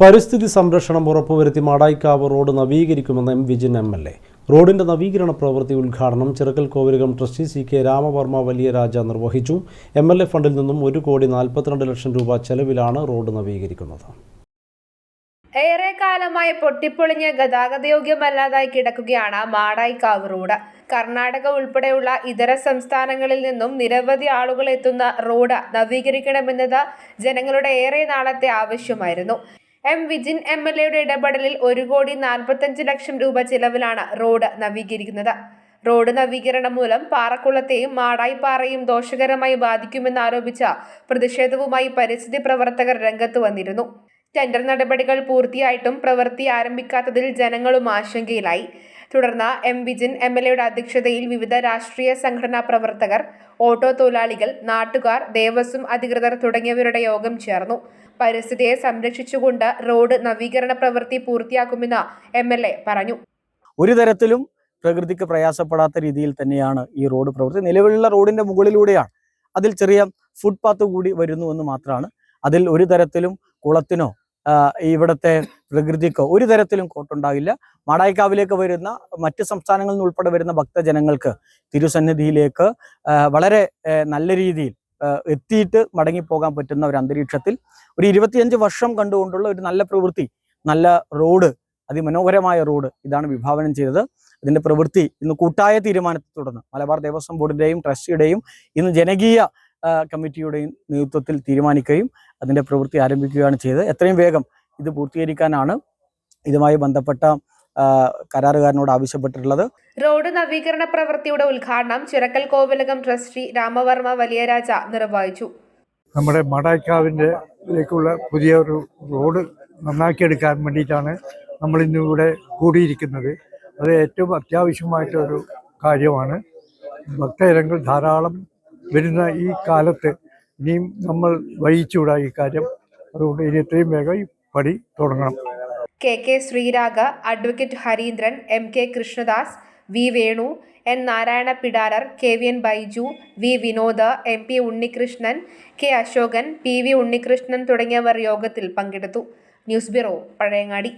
പരിസ്ഥിതി സംരക്ഷണം ഉറപ്പുവരുത്തി Madayikavu road നവീകരിക്കുമെന്ന് M Vijin M L A. റോഡിന്റെ നവീകരണ പ്രവൃത്തി ഉദ്ഘാടനം Chirakkal Kovilakam trustee C K Ramavarma വലിയ രാജ നിർവഹിച്ചു. എം എൽ എ ഫണ്ടിൽ നിന്നും ഒരു കോടി നാൽപ്പത്തിരണ്ട് ലക്ഷം രൂപ ചെലവിലാണ് റോഡ് നവീകരിക്കുന്നത്. ഏറെ കാലമായി പൊട്ടിപ്പൊളിഞ്ഞ് ഗതാഗതയോഗ്യമല്ലാതായി കിടക്കുകയാണ് മാടായിക്കാവ് റോഡ്. കർണാടക ഉൾപ്പെടെയുള്ള ഇതര സംസ്ഥാനങ്ങളിൽ നിന്നും നിരവധി ആളുകൾ എത്തുന്ന റോഡ് നവീകരിക്കണമെന്നത് ജനങ്ങളുടെ ഏറെ നാളത്തെ ആവശ്യമായിരുന്നു. എം വിജിൻ എം എൽ എയുടെ ഇടപെടലിൽ ഒരു കോടി നാൽപ്പത്തഞ്ച് ലക്ഷം രൂപ ചിലവിലാണ് റോഡ് നവീകരിക്കുന്നത്. റോഡ് നവീകരണം മൂലം പാറക്കുളത്തെയും മാടായിപ്പാറയും ദോഷകരമായി ബാധിക്കുമെന്നാരോപിച്ച പ്രതിഷേധവുമായി പരിസ്ഥിതി പ്രവർത്തകർ രംഗത്ത് വന്നിരുന്നു. ടെൻഡർ നടപടികൾ പൂർത്തിയായിട്ടും പ്രവൃത്തി ആരംഭിക്കാത്തതിൽ ജനങ്ങളും ആശങ്കയിലായി. തുടർന്ന് എം വിജിൻ എം എൽ എയുടെ അധ്യക്ഷതയിൽ വിവിധ രാഷ്ട്രീയ സംഘടനാ പ്രവർത്തകർ ഓട്ടോ തൊഴിലാളികൾ നാട്ടുകാർ ദേവസ്വം അധികൃതർ തുടങ്ങിയവരുടെ യോഗം ചേർന്നു. പരിസ്ഥിതിയെ സംരക്ഷിച്ചുകൊണ്ട് റോഡ് നവീകരണ പ്രവൃത്തി പൂർത്തിയാക്കുമെന്ന് എം പറഞ്ഞു. ഒരു തരത്തിലും പ്രകൃതിക്ക് പ്രയാസപ്പെടാത്ത രീതിയിൽ തന്നെയാണ് ഈ റോഡ് പ്രവൃത്തി. നിലവിലുള്ള റോഡിന്റെ മുകളിലൂടെയാണ് അതിൽ ചെറിയ ഫുട്പാത്ത് കൂടി വരുന്നു എന്ന് മാത്രമാണ്. അതിൽ ഒരു തരത്തിലും കുളത്തിനോ ഇവിടുത്തെ പ്രകൃതിക്കോ ഒരു തരത്തിലും കോട്ടുണ്ടാകില്ല മാടായിക്കാവിലേക്ക് വരുന്ന മറ്റ് സംസ്ഥാനങ്ങളിൽ നിന്ന് ഉൾപ്പെടെ വരുന്ന ഭക്തജനങ്ങൾക്ക് തിരുസന്നിധിയിലേക്ക് വളരെ നല്ല രീതിയിൽ എത്തിയിട്ട് മടങ്ങിപ്പോകാൻ പറ്റുന്ന ഒരു അന്തരീക്ഷത്തിൽ ഒരു ഇരുപത്തിയഞ്ച് വർഷം കണ്ടുകൊണ്ടുള്ള ഒരു നല്ല പ്രവൃത്തി നല്ല റോഡ് അതിമനോഹരമായ റോഡ് ഇതാണ് വിഭാവനം ചെയ്തത്. ഇതിന്റെ പ്രവൃത്തി ഇന്ന് കൂട്ടായ തീരുമാനത്തെ തുടർന്ന് മലബാർ ദേവസ്വം ബോർഡിന്റെയും ട്രസ്റ്റിയുടെയും ഇന്ന് ജനകീയ കമ്മിറ്റിയുടെയും നേതൃത്വത്തിൽ തീരുമാനിക്കുകയും അതിന്റെ പ്രവൃത്തി ആരംഭിക്കുകയാണ് ചെയ്തത്. എത്രയും വേഗം ഇത് പൂർത്തീകരിക്കാനാണ് ഇതുമായി ബന്ധപ്പെട്ട കരാറുകാരനോട് ആവശ്യപ്പെട്ടിട്ടുള്ളത്. റോഡ് നവീകരണ പ്രവൃത്തിയുടെ ഉദ്ഘാടനം ചുരക്കൽ കോവിലകം ട്രസ്റ്റി രാമവർമ്മ വലിയരാജ നിർവഹിച്ചു. നമ്മുടെ മടാക്കാവിന്റെ ലേക്കുള്ള പുതിയ ഒരു റോഡ് നന്നാക്കിയെടുക്കാൻ വേണ്ടിയിട്ടാണ് നമ്മൾ ഇന്നിവിടെ കൂടിയിരിക്കുന്നത്. അത് ഏറ്റവും അത്യാവശ്യമായിട്ടൊരു കാര്യമാണ്. ഭക്തജനങ്ങൾ ധാരാളം വരുന്ന ഈ കാലത്ത് ഇനിയും നമ്മൾ വഹിച്ചുകൂടാ ഈ കാര്യം. അതുകൊണ്ട് ഇനി എത്രയും വേഗം ഈ പണി തുടങ്ങണം. K K Sreeraga advocate Harindran M K Krishnadas V Venu N Narayana Pidarar K V N Baiju V Vinod M P Unnikrishnan K Ashokan P V Unnikrishnan തുടങ്ങിയവർ യോഗത്തിൽ പങ്കെടുത്തു. News bureau Pazhayangadi.